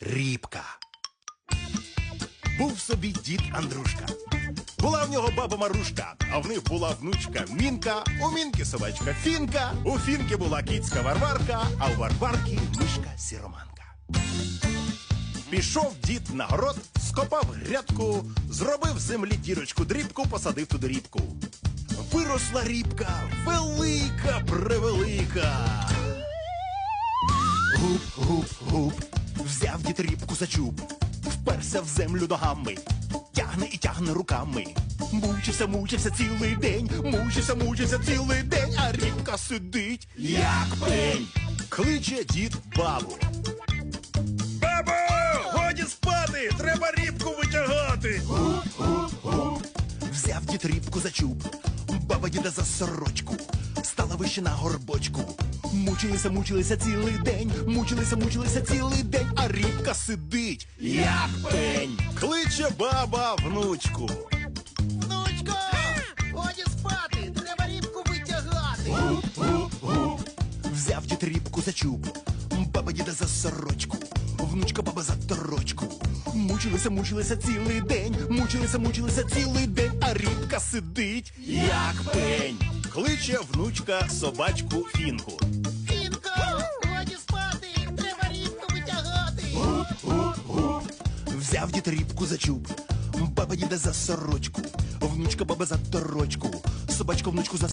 Рібка. Був собі дід Андрушка. Була в нього баба Марушка, а в них була внучка Мінка, у Мінки собачка Фінка, у Фінки була кіцька Варварка, а у Варварки мишка Сіроманка. Пішов дід на город, скопав грядку, зробив землі дірочку дрібку, посадив туди рібку. Виросла рібка, велика, превелика. Гуп, гуп, гуп, взяв дід рібку за чуб, вперся в землю ногами, тягне і тягне руками. Мучився, мучився цілий день, мучився, мучився цілий день, а рібка сидить, як пень. Кличе дід бабу. Бабо, годі спати, треба рібку витягати. Взяв дід рібку за чуб, баба діда за сорочку, стала вище на горбочку. Мучилися, мучилися цілий день, мучилися, мучилися цілий день, а рібка сидить, як пень. Кличе баба внучку. Внучко, годі спати, треба рібку витягати. Взяв дід рібку за чуб, баба діда за сорочку, внучка баба за торочку. Мучилися, мучилися цілий день, мучилися, мучилися цілий день, а рібка сидить, як пень. Кличе внучка собачку фінку. Фінко, годі спати, треба рібку витягати. Взяв дід рібку за чуб, баба діда за сорочку, внучка баба за торочку, собачка внучку за